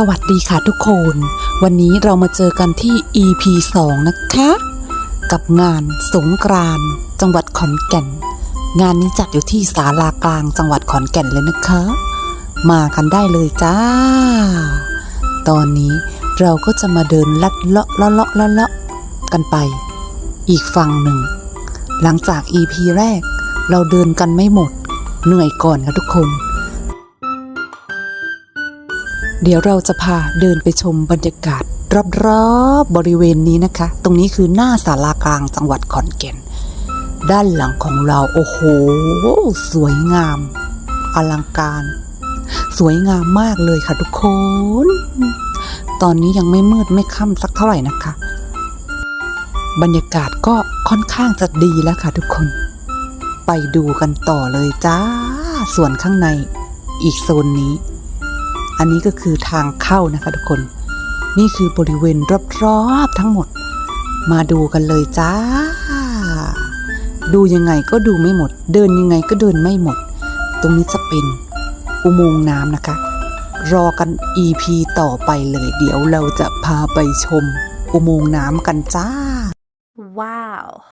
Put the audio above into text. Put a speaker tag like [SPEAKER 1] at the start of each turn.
[SPEAKER 1] สวัสดีค่ะทุกคน วันนี้เรามาเจอกันที่ EP 2 นะคะ กับงานสงกรานต์จังหวัดขอนแก่น งานนี้จัดอยู่ที่ศาลากลางจังหวัดขอนแก่นเลยนะคะ มากันได้เลยจ้า ตอนนี้เราก็จะมาเดินลัดเลาะเลาะเลาะเลาะเลาะกันไป อีกฝั่งหนึ่ง หลังจาก EP แรก เราเดินกันไม่หมด เหนื่อยก่อนค่ะทุกคน เดี๋ยวเราจะพาเดินไปชมบรรยากาศรอบๆบริเวณนี้นะคะ ตรงนี้คือหน้าศาลากลางจังหวัดขอนแก่น ด้านหลังของเราโอ้โห สวยงาม อลังการ สวยงามมากเลยค่ะทุกคน ตอนนี้ยังไม่มืดไม่ค่ำสักเท่าไหร่นะคะ บรรยากาศก็ค่อนข้างจะดีแล้วค่ะทุกคน ไปดูกันต่อเลยจ้า ส่วนข้างในอีกโซนนี้ อันนี้ก็คือทางเข้านะคะทุกคน นี่คือบริเวณรอบๆทั้งหมด มาดูกันเลยจ้า ดูยังไงก็ดูไม่หมด เดินยังไงก็เดินไม่หมด ตรงนี้จะเป็นอุโมงค์น้ำนะคะ รอกัน EP ต่อไปเลย เดี๋ยวเราจะพาไปชมอุโมงค์น้ำกันจ้า
[SPEAKER 2] Wow.